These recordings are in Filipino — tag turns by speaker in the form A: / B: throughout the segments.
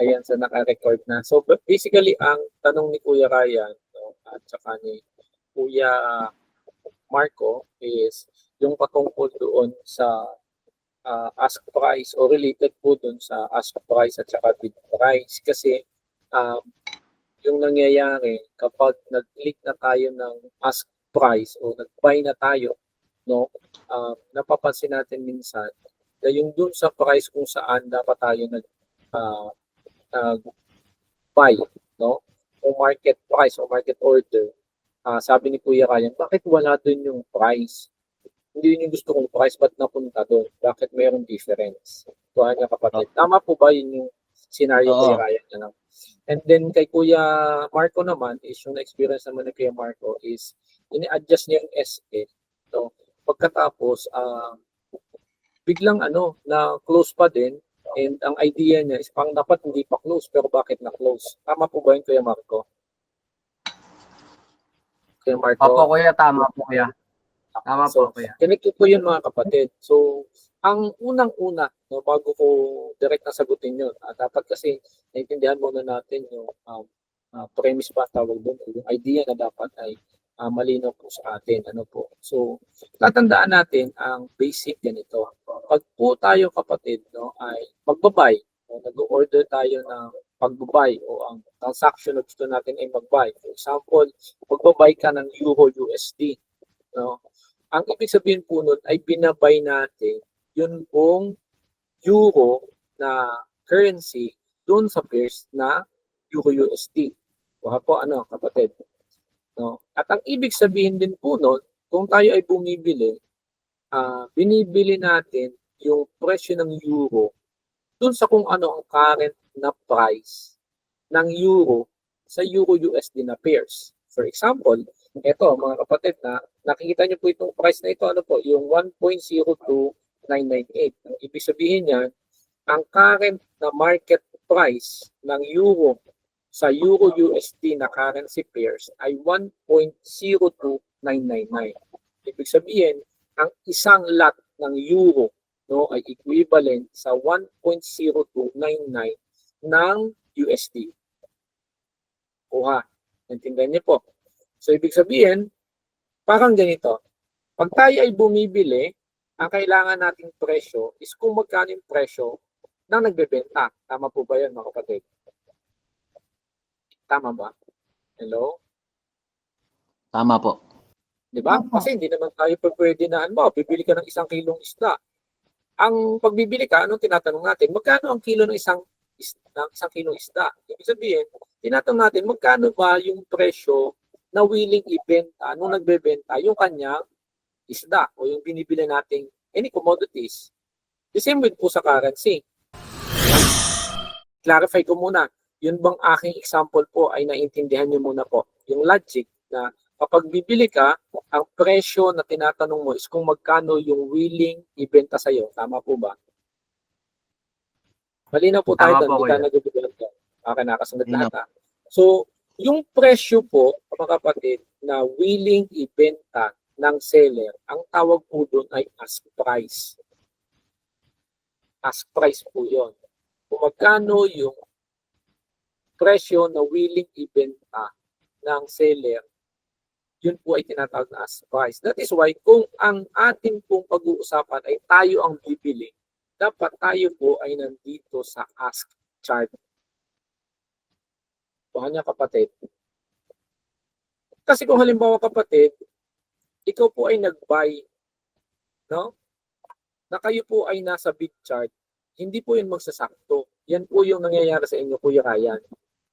A: Ayan, sa naka-record na. So, basically, ang tanong ni Kuya Ryan no, at saka ni Kuya Marco is yung patungkol doon sa ah, ask price o related po doon sa ask price at saka bid price. Kasi um, yung nangyayari kapag nag-click na tayo ng ask price o nag-buy na tayo, no, um, napapansin natin minsan na yung doon sa price kung saan dapat tayo nag ah, nag-buy, no? O market price o market order. Ah, sabi ni Kuya Ryan, bakit wala doon yung price? Hindi yun yung gusto kong price, ba't napunta doon? Bakit mayroong difference? Kuha niya kapatid. Tama po ba yun yung scenario
B: Oo.
A: Kuya Ryan? Ano? And then kay Kuya Marco naman, is yung experience naman ni Kuya Marco is, ini-adjust niya yung SE. No? Pagkatapos, ah, biglang ano, na close pa din, And ang idea niya is pang dapat hindi pa close pero bakit na close? Tama po ba yun Kuya Marco? Kuya Marco?
B: Opo, kuya. Tama po, kuya. Tama
A: So,
B: po, kuya.
A: Ganito po yun mga kapatid. So, ang unang-una, no, bago ko direct na sagutin yun, ah, dapat kasi naintindihan muna natin yung um, ah, premise ba tawag doon, yung idea na dapat ay ah, malinaw po sa atin. Ano po. So, tatandaan natin ang basic ganito. Pag po tayo kapatid no, ay magbabay, no, nag-order tayo ng pagbabay o ang transaction na gusto natin ay magbay. For example, magbabay ka ng Euro USD. No? Ang ibig sabihin po nun ay binabay natin yun pong euro na currency doon sa pairs na Euro USD. Kuha po ano kapatid. No? At ang ibig sabihin din po nun, kung tayo ay bumibili, ah binibili natin yung presyo ng euro doon sa kung ano ang current na price ng euro sa euro USD na pairs. For example, ito mga kapatid na nakikita niyo po itong price na ito ano po yung 1.02998. Ang ibig sabihin niyan, ang current na market price ng euro sa euro USD na currency pairs ay 1.02999. Ibig sabihin, ang isang lot ng euro no ay equivalent sa 1.0299 ng USD. Kuha. Naintindihan niyo po. So, ibig sabihin, parang ganito. Pag tayo ay bumibili, ang kailangan nating presyo is kung magkano yung presyo ng nagbebenta. Tama po ba yan, mga kapatid? Tama ba? Hello?
B: Tama po.
A: Di ba? Kasi hindi naman tayo pwede na, ano, bibili ka ng isang kilong isda. Ang pagbibili ka, anong tinatanong natin? Magkano ang kilo ng isang is, ng isang kilong isda? Ibig sabihin, tinatanong natin, magkano ba yung presyo na willing ibenta nung nagbebenta yung kanyang isda o yung binibili nating any commodities. The same with po sa currency. Clarify ko muna, yun bang aking example po ay naintindihan niyo muna po. Yung logic na kapag bibili ka, ang presyo na tinatanong mo is kung magkano yung willing ibenta sa iyo. Tama po ba? Malinaw po tayo doon, hindi nagbibilang doon. Okay, nakasunod lahat. ah. So, yung presyo po, mga kapatid, na willing ibenta ng seller, ang tawag po doon ay ask price. Ask price po yon. Kung magkano yung presyo na willing ibenta ng seller, yun po ay tinatawag na ask price. That is why kung ang ating pong pag-uusapan ay tayo ang bibili, dapat tayo po ay nandito sa ask chart. Kuha niya kapatid. Kasi kung halimbawa kapatid, ikaw po ay nag-buy, no? Na kayo po ay nasa bid chart, hindi po yun magsasakto. Yan po yung nangyayari sa inyo, Kuya Ryan.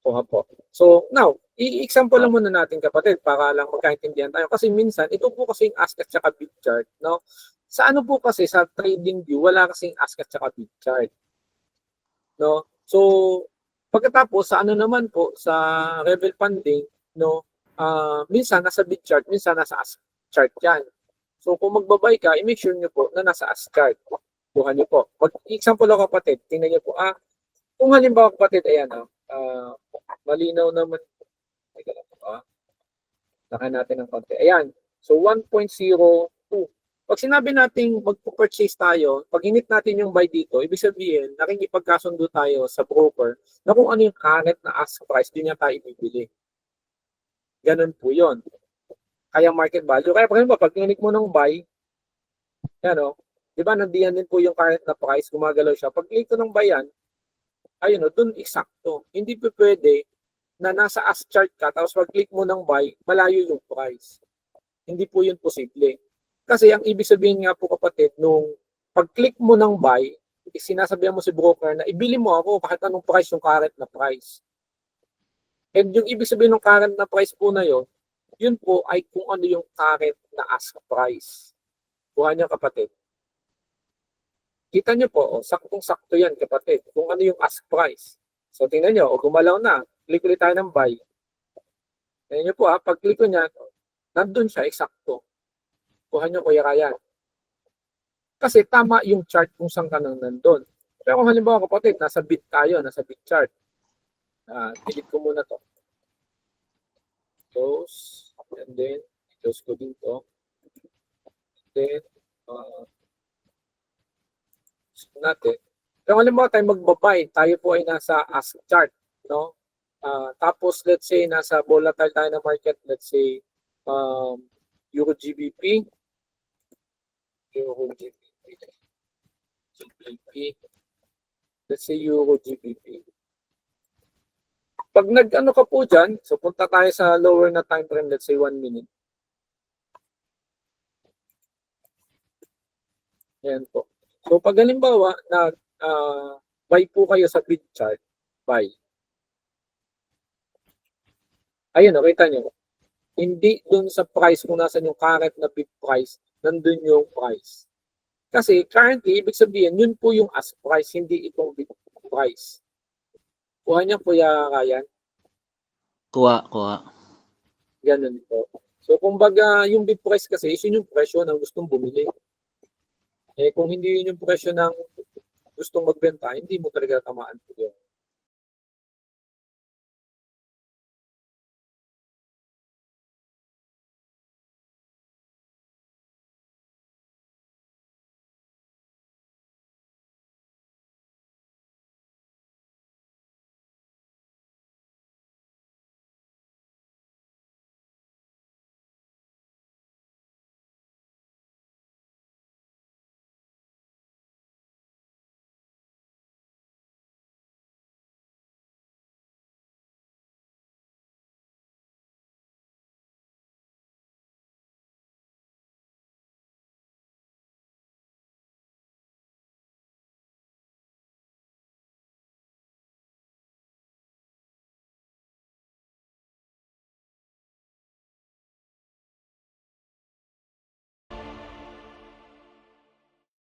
A: Kuha po. So, now, i-example lang muna natin kapatid para lang magkaintindihan tayo. Kasi minsan, ito po kasi yung ask at saka bid chart, no? Sa ano po kasi, sa trading view, wala kasing ask at saka bid chart. No? So, pagkatapos, sa ano naman po, sa Rebel Funding, no? ah minsan nasa bid chart, minsan nasa ask chart yan. So, kung magbabay ka, i-make sure nyo po na nasa ask chart. Kuha nyo po. Mag-example ako kapatid, tingnan nyo po, ah, kung halimbawa kapatid, ayan, ah, ah, malinaw naman, teka lang po, ah, Lakayan natin ng konti. Ayan. So, 1.02 Pag sinabi nating magpo-purchase tayo, pag init natin yung buy dito, ibig sabihin, nakikipagkasundo tayo sa broker na kung ano yung current na ask price, din niya tayo ibibili. Ganun po yon. Kaya market value. Kaya pag pag clinic mo ng buy, yan o, di ba nandiyan din po yung current na price, gumagalaw siya. Pag click ko ng buy yan, ayun o, dun eksakto. Hindi po pwede na nasa ask chart ka, tapos pag click mo ng buy, malayo yung price. Hindi po yun posible. Kasi ang ibig sabihin nga po kapatid, nung pag-click mo ng buy, sinasabihan mo si broker na ibili mo ako kahit anong price yung current na price. And yung ibig sabihin ng current na price po na yun, yun po ay kung ano yung current na ask price. Kuha niyo kapatid. Kita niyo po, oh, saktong-sakto yan kapatid, kung ano yung ask price. So tingnan niyo, o gumalaw na, click ulit tayo ng buy. Tingnan niyo po ha, pag click ko niya, nandun siya, eksakto. Kuha niyo Kuya Ryan. Kasi tama yung chart kung saan ka nang nandun. Pero kung halimbawa kapatid, nasa bit tayo, nasa bit chart. Ah, delete ko muna to. Close. And then, close ko din to. And then, uh, natin. Pero kung halimbawa tayo magbabay, tayo po ay nasa ask chart, no? Ah, tapos let's say nasa volatile tayo na market, let's say um, Euro GBP, Euro GBP, GBP, let's say Euro GBP. Pag nag-ano ka po dyan, so punta tayo sa lower na time frame, let's say 1 minute. Ayan po. So pag halimbawa na ah, buy po kayo sa bid chart, buy. Ayun, o, kita nyo. Hindi dun sa price kung nasan yung current na bid price, nandun yung price. Kasi currently, ibig sabihin, yun po yung ask price, hindi itong bid price. Kuha niya Kuya Ryan,
B: Kuha, kuha.
A: ganun po. So kumbaga, yung bid price kasi, yun yung presyo ng gustong bumili. Eh kung hindi yun yung presyo ng gustong magbenta, hindi mo talaga tamaan po yun.